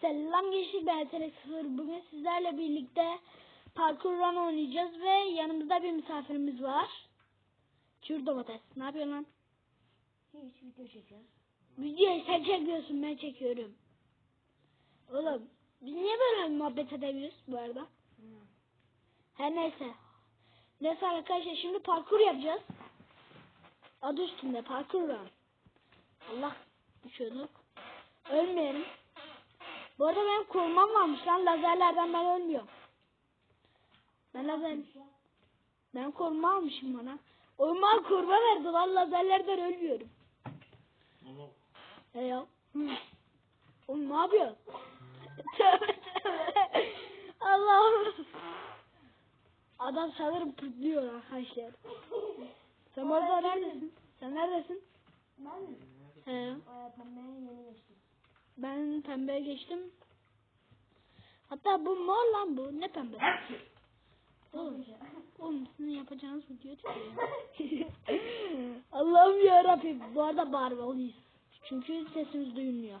Selam gençlik ben Yetenek Sıfır. Bugün sizlerle birlikte parkur run oynayacağız ve yanımızda bir misafirimiz var. Çür domates. Ne yapıyorsun lan? Hiç video çekiyoruz. Videoyu sen çekiyorsun ben çekiyorum. Oğlum biz niye böyle muhabbet edemiyoruz bu arada? Her neyse. Neyse arkadaşlar şimdi parkur yapacağız. Adı üstünde parkur run. Allah düşüyorduk. Ölmeyelim. Bu arada benim korumam varmış lan lazerlerden ben ölmüyorum. Ben lazer... Ben koruma almışım bana. Oyun bana koruma verdi lan lazerlerden ölmüyorum. He ya. Hı. Oğlum ne tövbe. Allah'ım. Adam sanırım pırtlıyor arkadaşlar. Sen orada neredesin? Sen neredesin? Ben mi? He. Pembeye yeni geçtim. Ben pembeye geçtim. Hatta bu mor lan bu. Ne pembe? Oğlum, oğlum sizin yapacağınız video mi? Allah'ım yarabbim. Bu arada bağırmalıyız. Çünkü sesimiz duyulmuyor.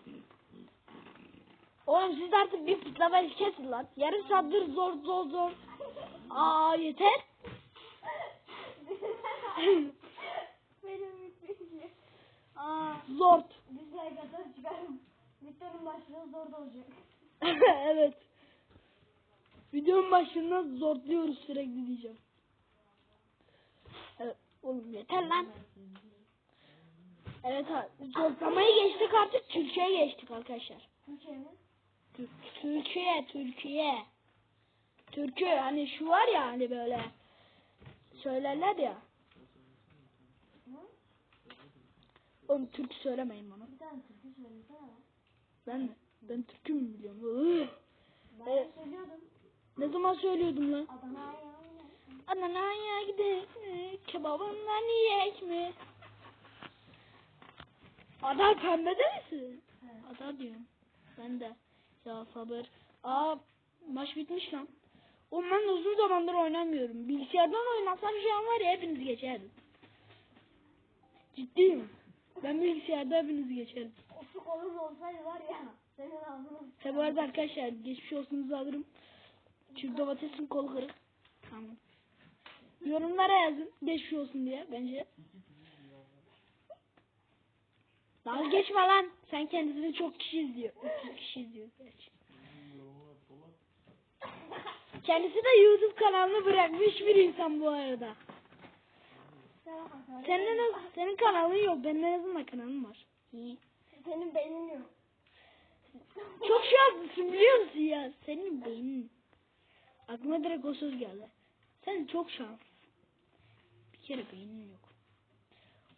Oğlum siz artık bir pıtlamayı kesin lan. Yarım saattir zor zor zor. Aa yeter. Benim bitmiş. Aa zor. Dislike atar başlığı zor olacak. evet. Videonun başında zorluyoruz sürekli diyeceğim. Evet, oğlum yeter lan. Evet ha, zorlamayı geçtik artık Türkiye'ye geçtik arkadaşlar. Türkiye mi? Tür- Türkiye, Türkiye. Türkiye hani şu var ya hani böyle söylerler ya. Oğlum Türk söylemeyin bana. Bir tane türkü söylesene. Ben mi? Ben Türk'ü mü biliyorum? Ben Evet. söylüyordum. Ne zaman söylüyordum lan? Adana'ya ya. Adana'ya gidelim mi? Kebabından yiyek mi? Ada pembede misin? He. Ada diyorum. Ben de. Ya sabır. Aa maç bitmiş lan. Oğlum ben uzun zamandır oynamıyorum. Bilgisayardan oynasam şu an var ya hepiniz geçerdim. Ciddiyim. Ben bilgisayarda hepiniz geçerim. O şu kolun olsaydı var ya. Senin ağzını He bu arada arkadaşlar geçmiş olsunuzu alırım. Çünkü domatesin kolu kırık. Tamam. Yorumlara yazın geçmiş olsun diye bence. Dalga geçme lan. Sen kendisini çok kişi izliyor. 300 kişi izliyor gerçi. Kendisi de YouTube kanalını bırakmış bir insan bu arada. Senin senin kanalın yok. Benim en azından kanalım var. İyi. Senin beynin yok. Çok şanslısın biliyor musun ya? Senin beynin. Aklıma direkt o söz geldi. Sen çok şanslısın. Bir kere beynin yok.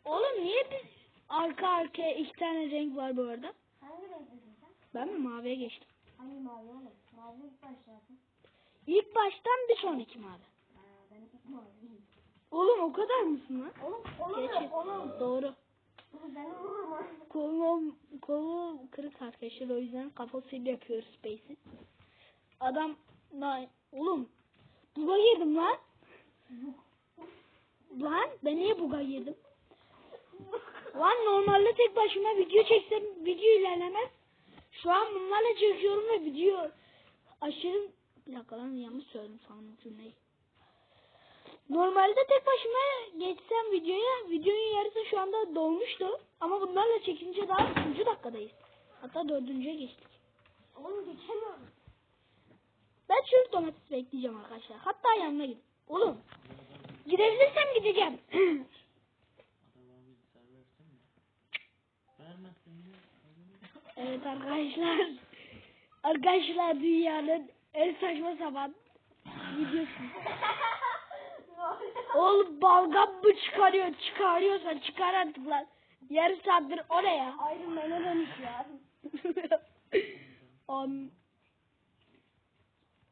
Oğlum niye biz arka arkaya iki tane renk var bu arada? Hangi renklisin sen? Ben mi maviye geçtim? Hangi mavi oğlum? Mavi ilk başlarsın. İlk baştan bir sonraki mavi. Ha, ben ilk maviyim. Oğlum o kadar mısın lan? Oğlum oğlum Geçin. oğlum. Doğru. Ben olurum ha. Kolu, kolu kırık arkadaşlar o yüzden kafasıyla yapıyoruz Space'i. Adam lan oğlum buga girdim lan. Lan ben niye buga girdim? Lan normalde tek başıma video çeksem video ilerlemez. Şu an bunlarla çekiyorum ve video aşırı bir dakika lan yanlış söyledim sanırım cümleyi. Normalde tek başıma geçsem videoya, videonun yarısı şu anda dolmuştu. Ama bunlarla çekince daha 3. dakikadayız. Hatta dördüncüye geçtik. Oğlum geçemiyorum. Ben çürük domates bekleyeceğim arkadaşlar. Hatta yanına gidin. Oğlum. Gidebilirsem gideceğim. evet arkadaşlar. Arkadaşlar dünyanın en saçma sapan videosu. Oğlum balgam mı çıkarıyor? Çıkarıyorsan çıkar artık lan. Yarım saattir o ne ya? Iron Man'e dönüş ya. Am.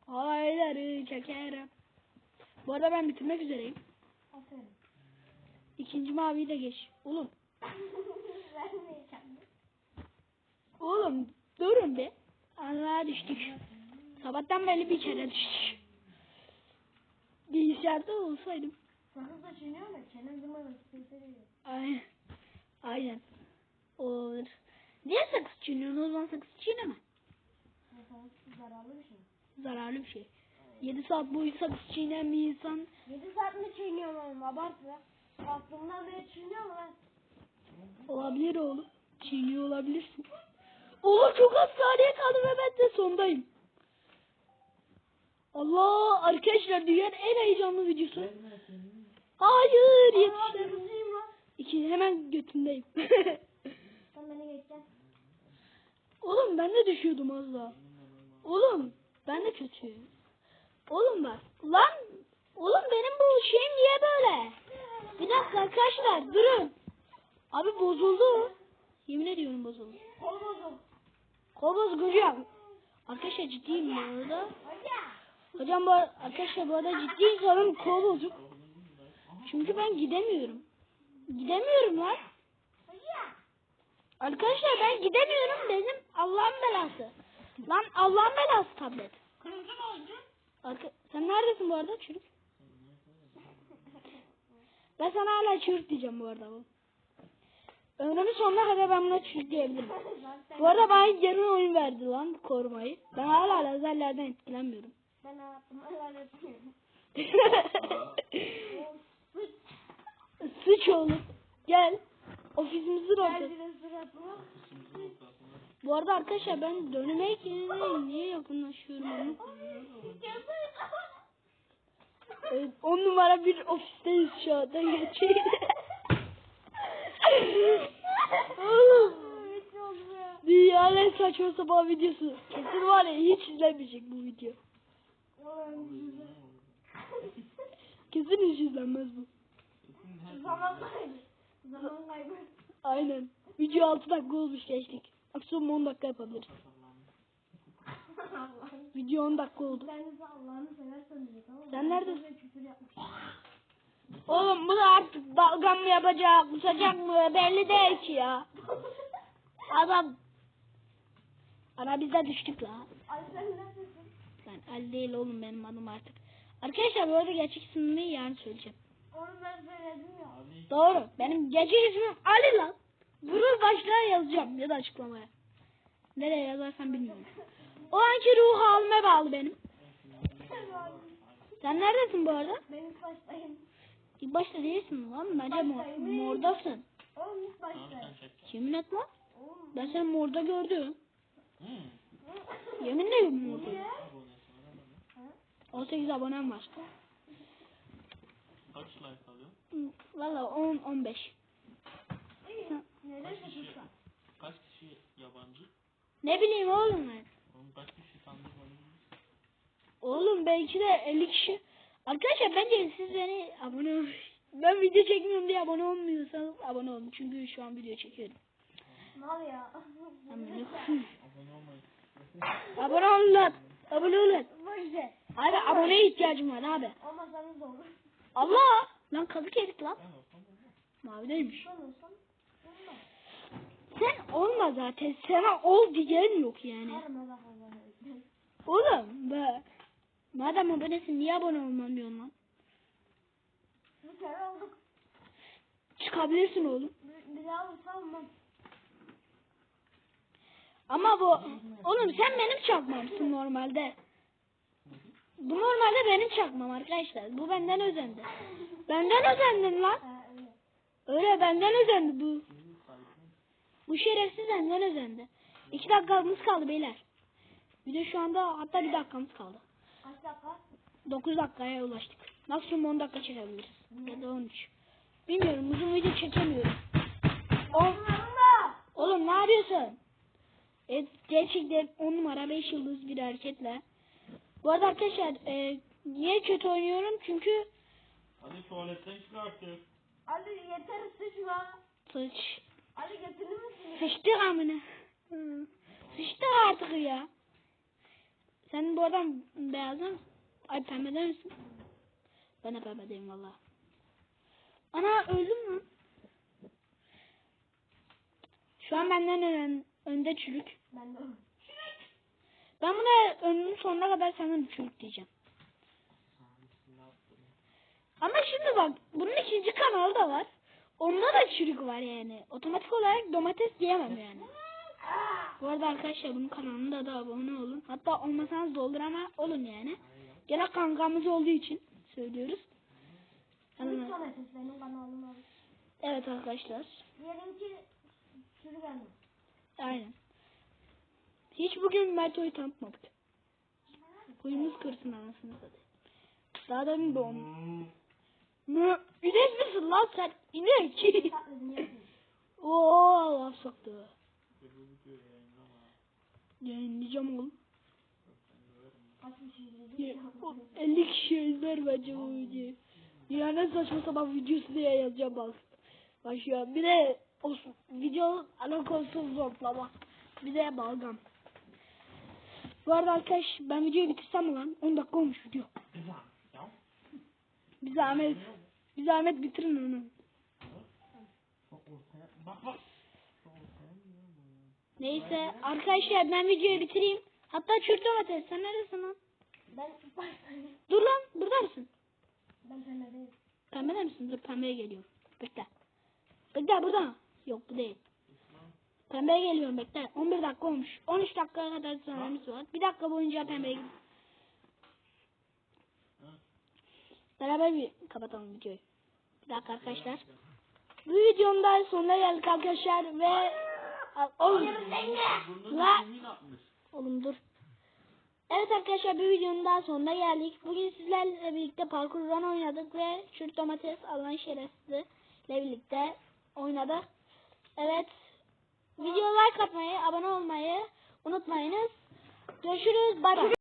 Hayları çekerim. Bu arada ben bitirmek üzereyim. Aferin. İkinci maviyi de geç. Oğlum. Vermeyeceğim. Oğlum durun be. Allah'a düştük. Sabahtan beri bir kere düştük. Bilgisayarda olsaydım. Sakız da çiğniyor da çenem zımalı sıkıntı Aynen. Aynen. Olur. Niye sakız çiğniyorsun? O zaman sakız çiğneme. zararlı bir şey. 7 saat boyu sakız çiğneyen bir insan 7 saat mi çiğniyorum oğlum abartma. Aklımdan beri çiğniyorum lan. olabilir oğlum. Çiğniyor olabilirsin. Oğlum çok az saniye kaldı ve ben de sondayım. Allah arkadaşlar dünyanın en heyecanlı videosu. Hayır yetiştim. İki hemen götündeyim. Sen beni geçeceksin. Oğlum ben de düşüyordum az daha. Oğlum ben de kötüyüm. Oğlum bak lan oğlum benim bu şeyim niye böyle? Bir dakika arkadaşlar durun. Abi bozuldu. Yemin ediyorum bozuldu. Kol bozuk. Kol bozulacak. Arkadaşlar ciddiyim bu arada. Hoca. Hocam bu ar- arkadaşlar bu arada ciddi sorun kol bozuk. Çünkü ben gidemiyorum. Gidemiyorum lan. Arkadaşlar ben gidemiyorum benim Allah'ın belası. Lan Allah'ın belası tablet. Kırmızı mı oldu? Arka sen neredesin bu arada çürük? Ben sana hala çürük diyeceğim bu arada bu. Ömrümün sonuna kadar ben buna çürük diyebilirim. Bu arada bana yeni oyun verdi lan korumayı. Ben hala lazerlerden etkilenmiyorum. Ben helal etmiyorum. Sıç. Oğlum. Gel. Ofisimizin ortası. Bu arada arkadaşlar ben dönmek yerine niye yakınlaşıyorum onu? Evet, on numara bir ofisteyiz şu anda gerçekten. Oğlum. Dünyanın en saçma sapan videosu. Kesin var ya hiç izlenmeyecek bu video. Kesin hiç izlenmez bu. Zaman kaybı. Zaman kaybı. Aynen. Video 6 dakika olmuş geçtik. Akşam 10 dakika yapabiliriz. Video 10 dakika oldu. Sen neredesin? Oğlum bu da artık dalgam mı yapacak, kusacak mı belli değil ki ya. Adam. Ana biz de düştük la. Ay sen neredesin? Ben Ali değil oğlum benim adım artık. Arkadaşlar bu arada gerçek ismimi yarın söyleyeceğim. Onu ben söyledim ya. Doğru. Benim gerçek ismim Ali lan. Bunu başlığa yazacağım ya da açıklamaya. Nereye yazarsam bilmiyorum. O anki ruh halime bağlı benim. Sen neredesin bu arada? Ben ilk baştayım. İlk başta değilsin lan. Bence mor, mordasın. Oğlum ilk baştayım. Yemin et lan. Ben seni morda gördüm. Yeminle yok morda. Niye? 18 abonem var. Kaç like alıyor? Valla 10 15. İyi. Neresi kuşlar? Kaç kişi yabancı? Ne bileyim oğlum ben. Oğlum kaç kişi sandık? Oğlum belki de 50 kişi. Arkadaşlar bence siz beni abone. Ben video çekmiyorum diye abone olmuyorsanız abone olun. Çünkü şu an video çekiyorum. Mal ya. Abone olmayın. abone olun lan. Abone olun. Böyle. Abi aboneye ihtiyacım var abi. Olmasanız olur. Allah! Lan kazık yedik lan. Olsam. Mavideymiş. Olsam. Sen olma zaten. Sana ol diyen yok yani. Oğlum be. Madem abonesin niye abone olman diyorsun lan? Bir kere olduk. Çıkabilirsin oğlum. Bir, bir daha olsa olmaz. Ama bu oğlum sen benim çakmamsın normalde. Bu normalde benim çakmam arkadaşlar. Bu benden özendi. Benden özendin lan. Öyle. Benden özendi bu. Bu şerefsiz benden özendi. İki dakikamız kaldı beyler. Bir de şu anda hatta bir dakikamız kaldı. Kaç dakika? 9 dakikaya ulaştık. Maksimum 10 dakika çekebiliriz. Ya da 13. Bilmiyorum uzun video çekemiyorum. O, oğlum ne yapıyorsun? Evet, gerçekten 10 numara 5 yıldız bir hareketle. Bu arada arkadaşlar e, niye kötü oynuyorum? Çünkü Hadi tuvaletten çık artık. Ali yeter sıçma. sıç. Ali getirir misin? Sıçtık amına. Hı. Sıçtık artık ya. Sen bu arada beyazın ay pembeden misin? Ben de pembedeyim valla. Ana öldüm mü? Şu an benden ön, önde çürük. Ben de Ben buna ömrümün sonuna kadar senden çürük diyeceğim. Ama şimdi bak bunun ikinci kanalı da var. Onda da çürük var yani. Otomatik olarak domates diyemem yani. Bu arada arkadaşlar bunun kanalına da abone olun. Hatta olmasanız da olur ama olun yani. Gene kankamız olduğu için söylüyoruz. Abi. evet arkadaşlar. Diyelim ki çürük anne. Aynen. Hiç bugün Merto'yu tanıtmadık. Kuyumuz kırsın anasını satayım. Daha da bir. Mü, inek misin lan sen? İnek. Oo laf soktu. Yayınlayacağım oğlum. Ya, o 50 kişi izler bence bu videoyu. Ya ne saçma sapan videosu diye yazacağım bak. Başlıyorum. Bir de o s- video ana konsol zorlama. Bir de balgam. Bu arada arkadaş ben videoyu bitirsem mi lan? 10 dakika olmuş video. Bir zahmet. Bir zahmet bitirin onu. Neyse arkadaşlar ben videoyu bitireyim. Hatta çürük domates sen neredesin lan? Ben Dur lan burada mısın? ben pembedeyim. Pembede misin? Dur pembeye geliyorum. Bekle. Bekle burada. Yok bu değil. Pembeye geliyorum bekle. 11 dakika olmuş. 13 dakikaya kadar süremiz var. Bir dakika boyunca pembeye gidiyorum. Beraber bir kapatalım videoyu. Bir dakika arkadaşlar. Bu videonun da sonuna geldik arkadaşlar ve oğlum, La- oğlum dur. Evet arkadaşlar bir videonun daha sonuna geldik. Bugün sizlerle birlikte parkur run oynadık ve çürük domates alan şerefsizle birlikte oynadık. Evet. Video like atmayı, abone olmayı unutmayınız. Görüşürüz. Bay bay.